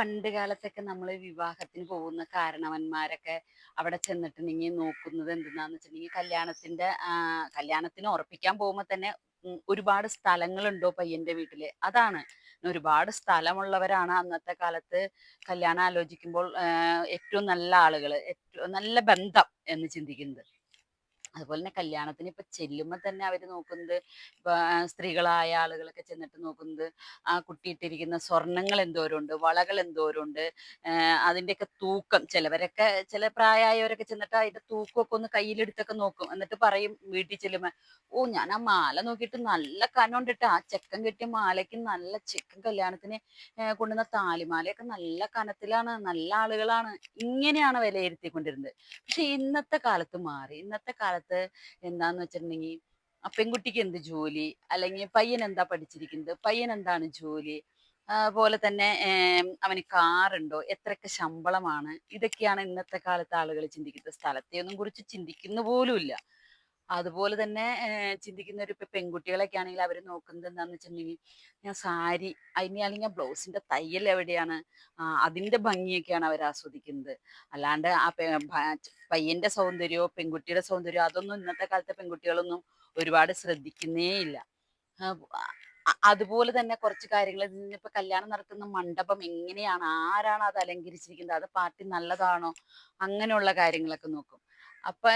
പണ്ട് കാലത്തൊക്കെ നമ്മൾ വിവാഹത്തിന് പോകുന്ന കാരണവന്മാരൊക്കെ അവിടെ ചെന്നിട്ടുണ്ടെങ്കിൽ നോക്കുന്നത് എന്തെന്നാന്ന് വെച്ചിട്ടുണ്ടെങ്കിൽ കല്യാണത്തിന്റെ കല്യാണത്തിന് ഉറപ്പിക്കാൻ പോകുമ്പോൾ തന്നെ ഒരുപാട് സ്ഥലങ്ങളുണ്ടോ പയ്യന്റെ വീട്ടിൽ? അതാണ്. ഒരുപാട് സ്ഥലമുള്ളവരാണ് അന്നത്തെ കാലത്ത് കല്യാണം ആലോചിക്കുമ്പോൾ ഏറ്റവും നല്ല ആളുകൾ ഏറ്റവും നല്ല ബന്ധം എന്ന് ചിന്തിക്കുന്നത്. അതുപോലെ തന്നെ കല്യാണത്തിന് ഇപ്പൊ ചെല്ലുമ്പോൾ തന്നെ അവർ നോക്കുന്നത് ഇപ്പൊ സ്ത്രീകളായ ആളുകളൊക്കെ ചെന്നിട്ട് നോക്കുന്നത് ആ കുട്ടിയിട്ടിരിക്കുന്ന സ്വർണങ്ങൾ എന്തോരുണ്ട് വളകൾ എന്തോരുണ്ട് അതിന്റെ ഒക്കെ തൂക്കം. ചിലവരൊക്കെ ചില പ്രായമായവരൊക്കെ ചെന്നിട്ട് അതിന്റെ തൂക്കമൊക്കെ ഒന്ന് കയ്യിലെടുത്തൊക്കെ നോക്കും. എന്നിട്ട് പറയും വീട്ടിൽ ചെല്ലുമ്പോ ഓ ഞാൻ ആ മാല നോക്കിയിട്ട് നല്ല കനമുണ്ടിട്ട് ആ ചെക്കൻ കെട്ടിയ മാലയ്ക്ക് നല്ല ചെക്കൻ കല്യാണത്തിന് കൊണ്ടുവന്ന താലിമാലയൊക്കെ നല്ല കനത്തിലാണ് നല്ല ആളുകളാണ്. ഇങ്ങനെയാണ് വിലയിരുത്തിക്കൊണ്ടിരുന്നത്. പക്ഷെ ഇന്നത്തെ കാലത്ത് മാറി ഇന്നത്തെ കാലത്ത് എന്താന്ന് വെച്ചിട്ടുണ്ടെങ്കിൽ ആ പെൺകുട്ടിക്ക് എന്ത് ജോലി? അല്ലെങ്കിൽ പയ്യൻ എന്താ പഠിച്ചിരിക്കുന്നത്? പയ്യൻ എന്താണ് ജോലി? അതുപോലെ പോലെ തന്നെ അവന് കാറുണ്ടോ എത്രയൊക്കെ ശമ്പളമാണ്? ഇതൊക്കെയാണ് ഇന്നത്തെ കാലത്ത് ആളുകൾ ചിന്തിക്കുന്നത് സ്ഥലത്തെ ഒന്നും കുറിച്ച് ചിന്തിക്കുന്ന പോലുമില്ല. അതുപോലെ തന്നെ ചിന്തിക്കുന്ന ഒരു പെൺകുട്ടികളൊക്കെ ആണെങ്കിൽ അവർ നോക്കുന്നത് എന്താണെന്ന് വെച്ചിട്ടുണ്ടെങ്കിൽ ഞാൻ സാരി അതിന് അല്ലെങ്കിൽ ബ്ലൗസിന്റെ തയ്യൽ എവിടെയാണ് അതിന്റെ ഭംഗിയൊക്കെയാണ് അവർ ആസ്വദിക്കുന്നത്. അല്ലാണ്ട് ആ പയ്യന്റെ സൗന്ദര്യമോ പെൺകുട്ടിയുടെ സൗന്ദര്യമോ അതൊന്നും ഇന്നത്തെ കാലത്തെ പെൺകുട്ടികളൊന്നും ഒരുപാട് ശ്രദ്ധിക്കുന്നേ ഇല്ല. അതുപോലെ തന്നെ കുറച്ച് കാര്യങ്ങൾ ഇപ്പൊ കല്യാണം നടക്കുന്ന മണ്ഡപം എങ്ങനെയാണ് ആരാണ് അത് അലങ്കരിച്ചിരിക്കുന്നത് അത് പാർട്ടി നല്ലതാണോ അങ്ങനെയുള്ള കാര്യങ്ങളൊക്കെ നോക്കും. അപ്പൊ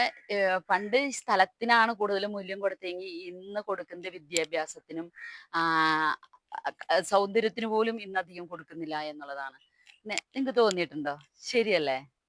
പണ്ട് സ്ഥലത്തിനാണ് കൂടുതൽ മൂല്യം കൊടുത്തെങ്കിൽ ഇന്ന് കൊടുക്കുന്നത് വിദ്യാഭ്യാസത്തിനും സൗന്ദര്യത്തിന് പോലും ഇന്ന് അധികം കൊടുക്കുന്നില്ല എന്നുള്ളതാണ്. നിങ്ങക്ക് തോന്നിയിട്ടുണ്ടോ? ശരിയല്ലേ?